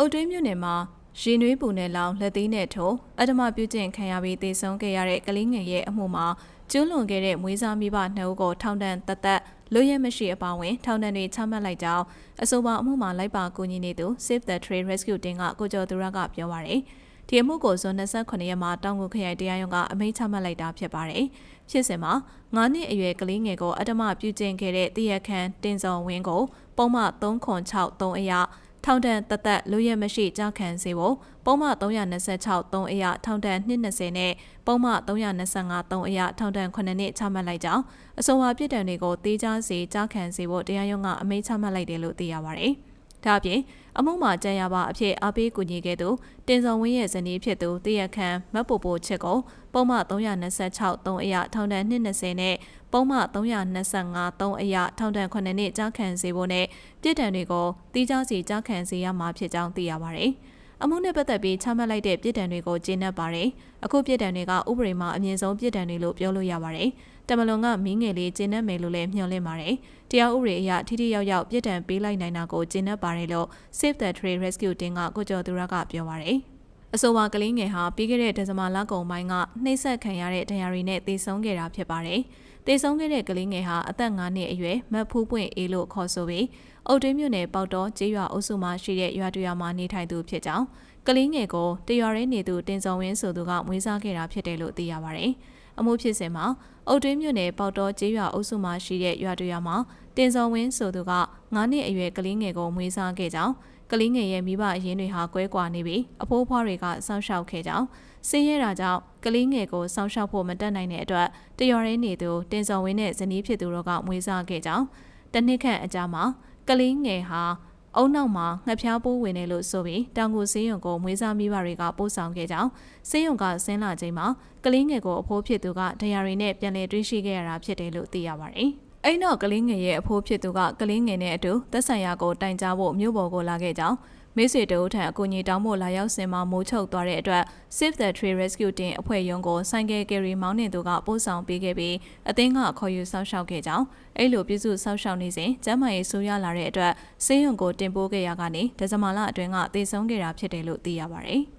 အုတ်တွင်းမြို့နယ်မှာရေနွေးပူနယ်လောင်လက်သေးနဲ့ထိုးအဓမ္မပြုကျင့်ခံရပြီးတေဆုံးခဲ့ရတဲ့ကလေးငယ်ရဲ့အမှုမှာကျူးလွန်ခဲ့တဲ့မွေးစားမိဘနှစ်ဦးကိုထောင်ဒဏ်တသက်လွတ်ရမရှိအပါအဝင်ထောင်ဒဏ်တွေချမှတ်လိုက်ကြောင်းအဆိုပါအမှုမှာလိုက်ပါကူညီနေသူ Save the Tree Rescue Team ကကိုကျော်သူရကပြောပါရယ်ဒီအမှုကိုဇွန်28ရက်မှာတောင်ကိုခရိုင်တရားရုံးကအမိန့်ချမှတ်လိုက်တာဖြစ်ပါတယ်။ဖြစ်စဉ်မှာ9နှစ်အရွယ်ကလေးငယ်ကိုအဓမ္မပြုကျင့်ခဲ့တဲ့တရက်ခန်တင်စော်ဝင်းကိုပုံမှန်306 3အရာ ထောင်ဒဏ်တသက်လူရဲမရှိကြောက်ခံစေဖို့ပုံမှန်326 3အရာထောင်ဒဏ်220နဲ့ပုံမှန်325 3အရာထောင်ဒဏ်9နှစ်ချမှတ်လိုက်ကြောင်းအဆိုပါပြည်တံတွေကိုတေးကြားစီကြောက်ခံစေဖို့တရားရုံးကအမိန့်ချမှတ်လိုက်တယ်လို့သိရပါတယ်။ ဒါအပြင်အမှုမှာကြံရပါအဖြစ်အပေးကူညီခဲ့သူတင်ဆောင်ဝင်းရဲ့ဇနီးဖြစ်သူတရက်ခန်မတ်ပိုပိုချစ်ကိုပုံမှန်326 3အရာထောင်ဒဏ်220နဲ့ပုံမှန်325 3အရာထောင်ဒဏ်9နှစ်ကြာခံစေဖို့နဲ့ပြည်တံတွေကိုတီးခြားစီကြာခံစေရမှာဖြစ်ကြောင်းသိရပါတယ်။ အမှုနဲ့ပတ်သက်ပြီးချမှတ်လိုက်တဲ့ပြည်တံတွေကိုကျင်းပပါတယ်။အခုပြည်တံတွေကဥပဒေမှာအမြင့်ဆုံးပြည်တံတွေလို့ပြောလို့ရပါတယ်။တမလွန်ကမင်းငယ်လေးကျင်းနေမယ်လို့လည်းမျှော်လင့်ပါတယ်။တရားဥပဒေအရထိထိရောက်ရောက်ပြည်တံပေးလိုက်နိုင်တာကိုကျင်းနေပါတယ်လို့ Save the Tree Rescue Team ကကိုကျော်သူရကပြောပါတယ်။ အဆိုပါကလေးငယ်ဟာပြီးခဲ့တဲ့ဒဇမလကုံပိုင်းကနှိမ့်ဆက်ခံရတဲ့ဒဏ်ရာတွေနဲ့တေဆုံးခဲ့တာဖြစ်ပါတယ်။တေဆုံးခဲ့တဲ့ကလေးငယ်ဟာအသက်9နှစ်အရွယ်မတ်ဖူးပွင့်အေးလို့ခေါ်ဆိုပြီးအုတ်တွင်းမြို့နယ်ပေါတော်ကျေးရွာအုပ်စုမှာရှိတဲ့ရွာတရွာမှာနေထိုင်သူဖြစ်ကြောင်းကလေးငယ်ကိုတရွာရဲနေသူတင်စုံဝင်းဆိုသူကမွေးစားခဲ့တာဖြစ်တယ်လို့သိရပါတယ်။အမှုဖြစ်စဉ်မှာအုတ်တွင်းမြို့နယ်ပေါတော်ကျေးရွာအုပ်စုမှာရှိတဲ့ရွာတရွာမှာတင်စုံဝင်းဆိုသူက9နှစ်အရွယ်ကလေးငယ်ကိုမွေးစားခဲ့ကြောင်း ကလေးငယ်ရဲ့မိဘအရင်းတွေဟာကွဲကွာနေပြီးအဖိုးဖွားတွေကစောင့်ရှောက်ခဲ့ကြောင်းဆင်းရဲတာကြောင့်ကလေးငယ်ကိုစောင့်ရှောက်ဖို့မတတ်နိုင်တဲ့အတွက်တရော်ရင်းနေသူတင်စော်ဝင်းနဲ့ဇနီးဖြစ်သူတို့ကမွေးစားခဲ့ကြောင်းတနစ်ခန့်အကြာမှာကလေးငယ်ဟာအုံနောက်မှာငှက်ဖျားပိုးဝင်နေလို့ဆိုပြီးတောင်ကိုစေးရုံကိုမွေးစားမိဘတွေကပို့ဆောင်ခဲ့ကြောင်းစေးရုံကဆင်းလာချိန်မှာကလေးငယ်ကိုအဖိုးဖြစ်သူကဒဏ်ရာတွေနဲ့ပြန်လည်တွေးရှိခဲ့ရတာဖြစ်တယ်လို့သိရပါတယ်။ အဲ့တော့ကလေးငယ်ရဲ့အဖိုးဖြစ်သူကကလေးငယ်နဲ့အတူသက်ဆိုင်ရာကိုတိုင်ကြားဖို့မြို့ပေါ်ကိုလာခဲ့ကြောင်းမိတ်ဆွေတဦးထံအကူအညီတောင်းဖို့လာရောက်စင်မှာမိုးချုပ်သွားတဲ့အတွက် Save the Tree Rescue Team အဖွဲ့ရုံးကိုဆိုင်ကယ်ကယ်ရီမောင်းနှင်သူကပို့ဆောင်ပေးခဲ့ပြီးအသင်းကခေါ်ယူစောင့်ရှောက်ခဲ့ကြောင်းအဲ့လိုပြည်စုစောင့်ရှောက်နေစဉ်ကျမ်းမာရေးဆိုးရလာတဲ့အတွက်ဆေးရုံကိုတင်ပို့ခဲ့ရကနေဒဇမာလအတွင်းကသေဆုံးခဲ့တာဖြစ်တယ်လို့သိရပါတယ်။